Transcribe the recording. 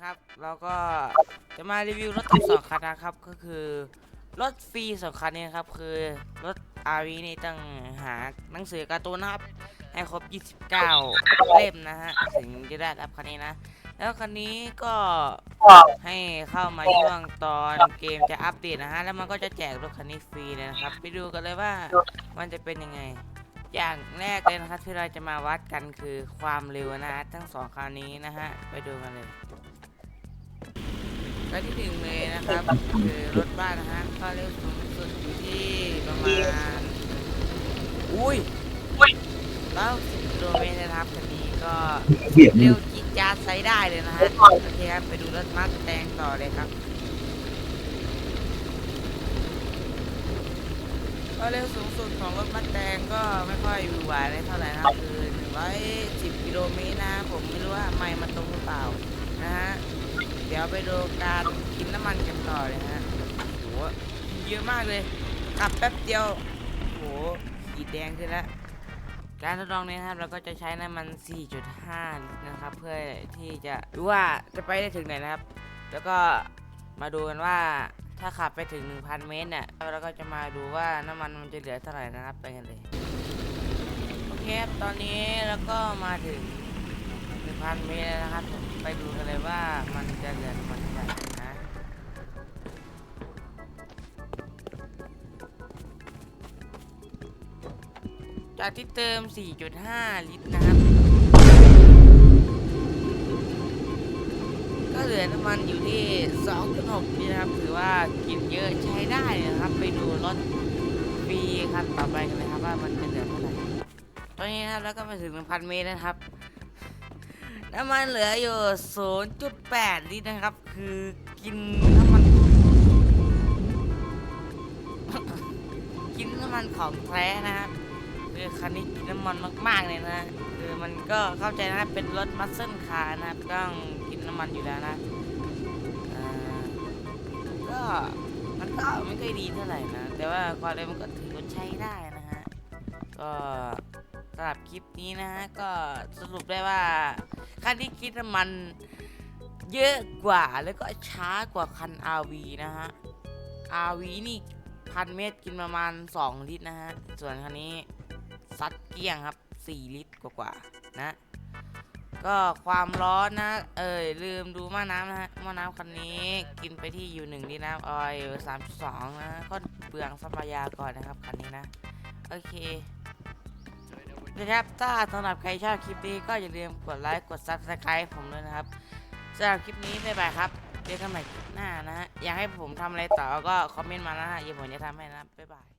นะครับ เราก็จะมารีวิวรถทั้งสองคันนะครับ ก็คือรถฟรีสองคันนี้ครับ คือรถ RV นี่ต้องหาหนังสือการ์ตูนนะครับ ให้ครบ 29 เล่มนะฮะ ถึงจะได้รับคันนี้นะ แล้วคันนี้ก็ให้เข้ามาช่วงตอนเกมจะอัปเดตนะฮะ แล้วมันก็จะแจกรถคันนี้ฟรีเลยนะครับ ไปดูกันเลยว่ามันจะเป็นยังไงอย่างแรกเลยนะครับที่เราจะมาวัดกันคือความเร็วนะฮะทั้งสองคันนี้นะฮะ ไปดูกันเลย ก็ที่หนึ่งเลยนะครับคือรถบ้านนะฮะความเร็วสูงสุดอยู่ที่ประมาณ อุ้ยแล้วสิบกิโลเมตรนะครับคันนี้ก็เบียดเร็วจี๊ดจ๊าดใช้ได้เลยนะฮะโอเคครับไปดูรถมาสแตงต่อเลยครับก็เร็วสูงสุดของรถมาสแตงก็ไม่ค่อยหวือหวาได้เท่าไหร่นะครับคือ110กิโลเมตรนะผมไม่รู้ว่าไม่มันตรงหรือเปล่านะฮะ เดี๋ ยวไปดูการกินน้ำมันกันต่อเลยฮะโหเยอะมากเลยขับแป๊บเดียวโหขีดแดงขึ้นแล้วการทดลองนี้นะครับเราก็จะใช้น้ำมัน 4.5 ลิตรนะครับเพื่อที่จะดูว่าจะไปได้ถึงไหนนะครับ แล้วก็มาดูกันว่าถ้าขับไปถึง 1,000 เมตรเนี่ยเราก็จะมาดูว่าน้ำมันมันจะเหลือเท่าไหร่นะครับไปกันเลยโอเคครับตอนนี้เราก็มาถึง 1,000เมตรนะครับผมไปดูกันเลยว่ามันจะเหลือมันเท่าไหร่นะจากที่เติม 4.5 ลิตรนะครับ ก็เหลือน้ำมันอยู่ที่ 2.6 ลิตรนะครับ ถือว่ากินเยอะใช้ได้นะครับ ไปดูรถฟรีคันต่อไปกันเลยครับว่ามันจะเหลือเท่าไหร่ ตอนนี้นะครับแล้วก็มาถึง 1,000 เมตรนะครับ น้ำมันเหลืออยู่ 0.8 ลิตรนะครับ คือกินน้ำมัน กินน้ำมันของแท้นะครับคือคันนี้กินน้ำมันมากๆเลยนะคือมันก็เข้าใจนะครับเป็นรถมัสเซิลคาร์นะครับต้องกินน้ำมันอยู่แล้วนะก็มันก็ไม่ค่อยดีเท่าไหร่นะ แต่ว่าความเร็วมันก็ถือว่าใช้ได้นะฮะ ก็สำหรับคลิปนี้นะฮะ ก็สรุปได้ว่า คันที่กินน้ำมันเยอะกว่าแล้วก็ช้ากว่าคัน RV นะฮะ RV นี่พันเมตรกินประมาณ 2 ลิตรนะฮะ ส่วนคันนี้ซัดเกลี้ยงครับ 4 ลิตรกว่าๆนะ ก็ความร้อนนะ เอ่ยลืมดูม้อน้ำนะฮะม้อน้ำคันนี้กินไปที่อยู่หนึ่งลิตรนะออยสามสองนะก็เปลืองทรัพยากรนะครับคันนี้นะ โอเค นะครับ ถ้าสำหรับใครชอบคลิปนี้ก็อย่าลืมกดไลค์ กด Subscribe ผมด้วยนะครับสำหรับคลิปนี้บ๊ายบายครับเจอกันใหม่คลิปหน้านะฮะ อยากให้ผมทำอะไรต่อก็คอมเมนต์มานะฮะเดี๋ยวผมจะทำให้นะบ๊ายบาย